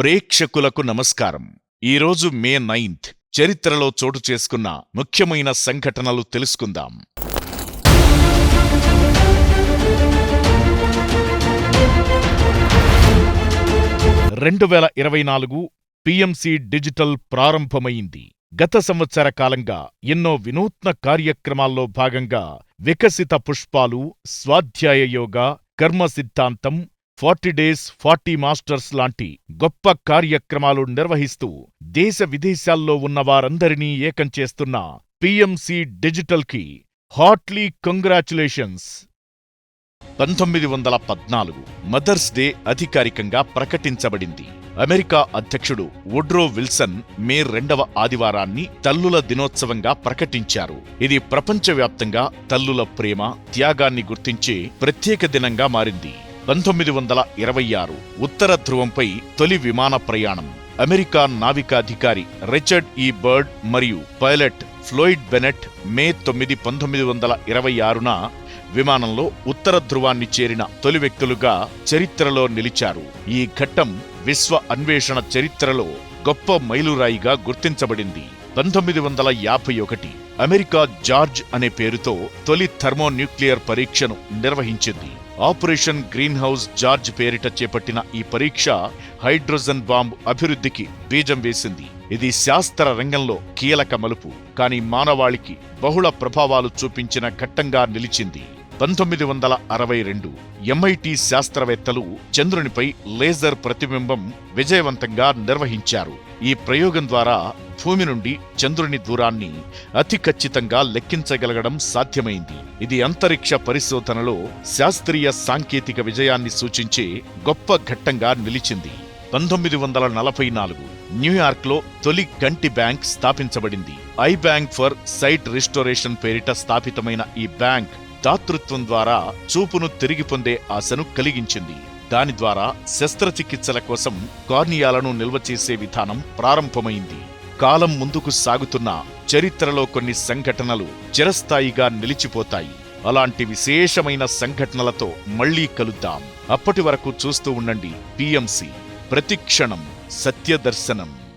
ప్రేక్షకులకు నమస్కారం. ఈరోజు మే నైన్త్. చరిత్రలో చోటు చేసుకున్న ముఖ్యమైన సంఘటనలు తెలుసుకుందాం. రెండు వేల ఇరవై నాలుగు పిఎంసి డిజిటల్ ప్రారంభమైంది. గత సంవత్సర కాలంగా ఎన్నో వినూత్న కార్యక్రమాల్లో భాగంగా వికసిత పుష్పాలు స్వాధ్యాయ యోగా కర్మ సిద్ధాంతం ఫార్టీ డేస్ ఫార్టీ మాస్టర్స్ లాంటి గొప్ప కార్యక్రమాలు నిర్వహిస్తూ దేశ విదేశాల్లో ఉన్న వారందరినీ ఏకం చేస్తున్న పిఎంసి డిజిటల్కి హాట్లీ కంగ్రాచులేషన్స్. పంతొమ్మిది వందల పద్నాలుగు మదర్స్ డే అధికారికంగా ప్రకటించబడింది. అమెరికా అధ్యక్షుడు వుడ్రో విల్సన్ మే రెండవ ఆదివారాన్ని తల్లుల దినోత్సవంగా ప్రకటించారు. ఇది ప్రపంచవ్యాప్తంగా తల్లుల ప్రేమ త్యాగాన్ని గుర్తించే ప్రత్యేక దినంగా మారింది. పంతొమ్మిది వందల ఇరవై ఆరు ఉత్తర ధ్రువంపై తొలి విమాన ప్రయాణం. అమెరికా నావికాధికారి రిచర్డ్ ఈ బర్డ్ మరియు పైలట్ ఫ్లోయిడ్ బెనెట్ మే తొమ్మిది పంతొమ్మిది వందల ఇరవై ఆరున విమానంలో ఉత్తర ధ్రువాన్ని చేరిన తొలి వ్యక్తులుగా చరిత్రలో నిలిచారు. ఈ ఘట్టం విశ్వ అన్వేషణ చరిత్రలో గొప్ప మైలురాయిగా గుర్తించబడింది. పంతొమ్మిది వందల యాభై ఒకటి అమెరికా జార్జ్ అనే పేరుతో తొలి థర్మోన్యూక్లియర్ పరీక్షను నిర్వహించింది. ఆపరేషన్ గ్రీన్ హౌస్ జార్జ్ పేరిట చేపట్టిన ఈ పరీక్ష హైడ్రోజన్ బాంబ్ అభివృద్ధికి బీజం వేసింది. ఇది శాస్త్ర రంగంలో కీలక మలుపు. కానీ మానవాళికి బహుళ ప్రభావాలు చూపించిన ఘట్టంగా నిలిచింది. పంతొమ్మిది వందల అరవై రెండు ఎంఐటి శాస్త్రవేత్తలు చంద్రునిపై లేజర్ ప్రతిబింబం విజయవంతంగా నిర్వహించారు. ఈ ప్రయోగం ద్వారా భూమి నుండి చంద్రుని దూరాన్ని అతి ఖచ్చితంగా లెక్కించగలగడం సాధ్యమైంది. ఇది అంతరిక్ష పరిశోధనలో శాస్త్రీయ సాంకేతిక విజయాన్ని సూచించే గొప్ప ఘట్టంగా నిలిచింది. పంతొమ్మిది వందల నలభై నాలుగు న్యూయార్క్లో తొలి కంటి బ్యాంక్ స్థాపించబడింది. Eye bank for sight restoration పేరిట స్థాపితమైన ఈ బ్యాంక్ దాతృత్వం ద్వారా చూపును తిరిగి పొందే ఆశను కలిగించింది. దాని ద్వారా శస్త్రచికిత్సల కోసం కార్నియాలను నిల్వ చేసే విధానం ప్రారంభమైంది. కాలం ముందుకు సాగుతున్న చరిత్రలో కొన్ని సంఘటనలు చిరస్థాయిగా నిలిచిపోతాయి. అలాంటి విశేషమైన సంఘటనలతో మళ్ళీ కలుద్దాం. అప్పటి వరకు చూస్తూ ఉండండి. పిఎంసి. ప్రతిక్షణం. సత్యదర్శనం.